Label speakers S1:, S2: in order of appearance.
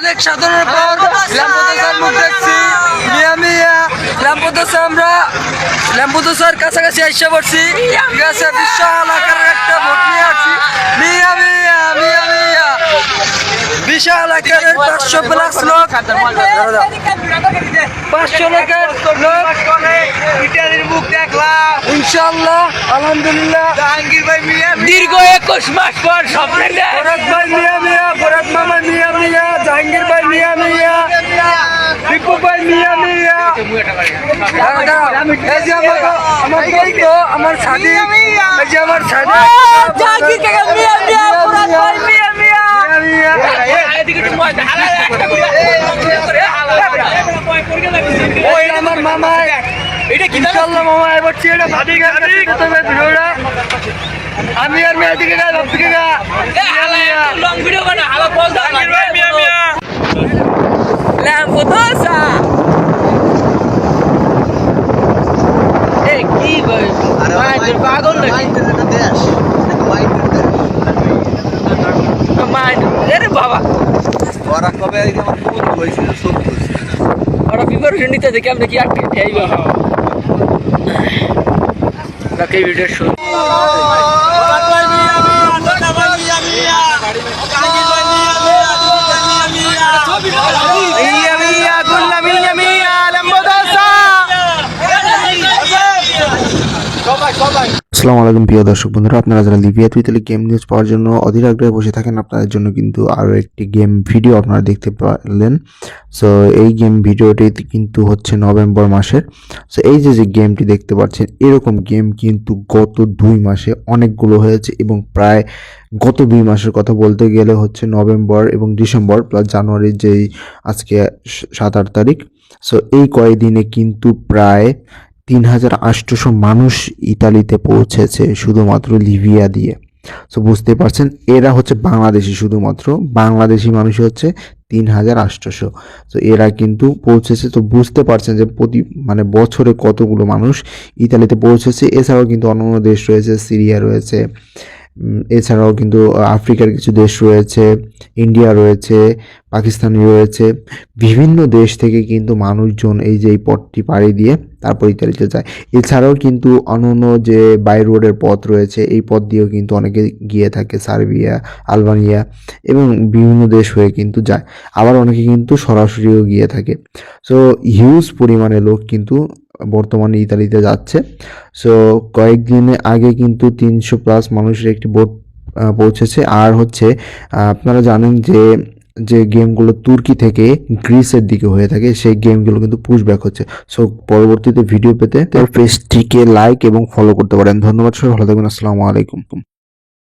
S1: অনেক সাধনার পর ল্যাম্পোদোসার মুখ দেখছি। মিয়া মিয়া ল্যাম্পোদোসা আমরা ল্যাম্পোদোসার কাছাকাছি এসে পড়ছি। ঠিক আছে বিশাল আকারের একটা ভোট নিয়ে আসছি। মিয়া মিয়া মিয়া মিয়া। বিশাল আকারের পাঁচশো প্লাস লোক। পাঁচশো লোকের লোক।
S2: ইটালির মুখ দেখলাম।
S1: ইনশাল্লাহ আলহামদুলিল্লাহ।
S2: জাহাঙ্গীর ভাই মিয়া
S1: দীর্ঘ একুশ মাস পর স্বপ্নে ভাই মিয়া মিয়া ভরত মামা মিয়া মিয়া। জাহাঙ্গীর ভাই মিয়া মিয়া। টিপু ভাই মিয়া মিয়া। এই যে আমার আমার বন্ধু আমার সাথী এই যে আমার সাথী
S3: জাহাঙ্গীর কাকা মিয়া মিয়া মুরাদ ভাই মিয়া। মিয়া
S1: মিয়া। মিয়া ওই আমার মামা এটা কি ইনশাআল্লাহ মামা এবার ছেড়ে ভাবি গেছে তবে ভিডিওটা আমি আর মেয়ে দিকে গা ভাব দিকে গা
S3: ল্যাম্পোদোসা এই কি ভাই মাইন্ডের পাগল নাকি? মাইন্ড। আরে বাবা।
S2: ওরা কবে আমার কবুতর হয়েছিল সত্যি
S3: ওরা প্রিপারেশন নিতে দেখে আমরা কি আটকে খাইবা বাকি ভিডিও শুরু
S1: মিয়া মিয়া গুল্লা মিয়া মিয়া ল্যাম্বোদোসা
S4: আসসালামু আলাইকুম, প্রিয় দর্শক বন্ধুরা। আপনারা যারা লিবিয়া তুইতালি গেম নিউজ পাওয়ার জন্য অধীর আগ্রহে বসে থাকেন, আপনাদের জন্য কিন্তু আরও একটি গেম ভিডিও আপনারা দেখতে পারলেন। সো এই গেম ভিডিওটি কিন্তু হচ্ছে নভেম্বর মাসের। সো এই যে যে গেমটি দেখতে পাচ্ছেন, এরকম গেম কিন্তু গত দুই মাসে অনেকগুলো হয়েছে এবং প্রায় গত দুই মাসের কথা বলতে গেলে হচ্ছে নভেম্বর এবং ডিসেম্বর প্লাস জানুয়ারির যেই আজকে সাত আট তারিখ। সো এই কয়েকদিনে কিন্তু প্রায় তিন হাজার আটশোশো মানুষ ইতালিতে পৌঁছেছে শুধুমাত্র লিবিয়া দিয়ে। সো বুঝতে পারছেন, এরা হচ্ছে বাংলাদেশি শুধুমাত্র, বাংলাদেশি মানুষ হচ্ছে তিন হাজার আটশোশো। তো এরা কিন্তু পৌঁছেছে, তো বুঝতে পারছেন যে প্রতি মানে বছরে কতগুলো মানুষ ইতালিতে পৌঁছেছে। এছাড়াও কিন্তু অন্যান্য দেশ রয়েছে, সিরিয়া রয়েছে এছাড়াও কিন্তু আফ্রিকার কিছু দেশ রয়েছে, ইন্ডিয়া রয়েছে, পাকিস্তান রয়েছে, বিভিন্ন দেশ থেকে কিন্তু মানুষজন এই যে এই পথটি পাড়ি দিয়ে তারপর ইতালিতে যায়। এছাড়াও কিন্তু অন্যান্য যে বাই রোডের পথ রয়েছে, এই পথ দিয়েও কিন্তু অনেকে গিয়ে থাকে, সার্বিয়া, আলবানিয়া এবং বিভিন্ন দেশ হয়ে কিন্তু যায়। আবার অনেকে কিন্তু সরাসরিও গিয়ে থাকে। সো হিউজ পরিমাণে লোক কিন্তু বর্তমানে ইতালিতে যাচ্ছে। সো কয়েকদিন আগে কিন্তু তিনশো প্লাস মানুষের একটি বোট পৌঁছেছে। আর হচ্ছে আপনারা জানেন যে যে গেমগুলো তুর্কি থেকে গ্রিসের দিকে হয়ে থাকে সেই গেমগুলো কিন্তু পুশব্যাক হচ্ছে। সো পরবর্তীতে ভিডিও পেতে পেজটিকে লাইক এবং ফলো করতে পারেন। ধন্যবাদ সবাই ভালো থাকবেন আসসালামু আলাইকুম।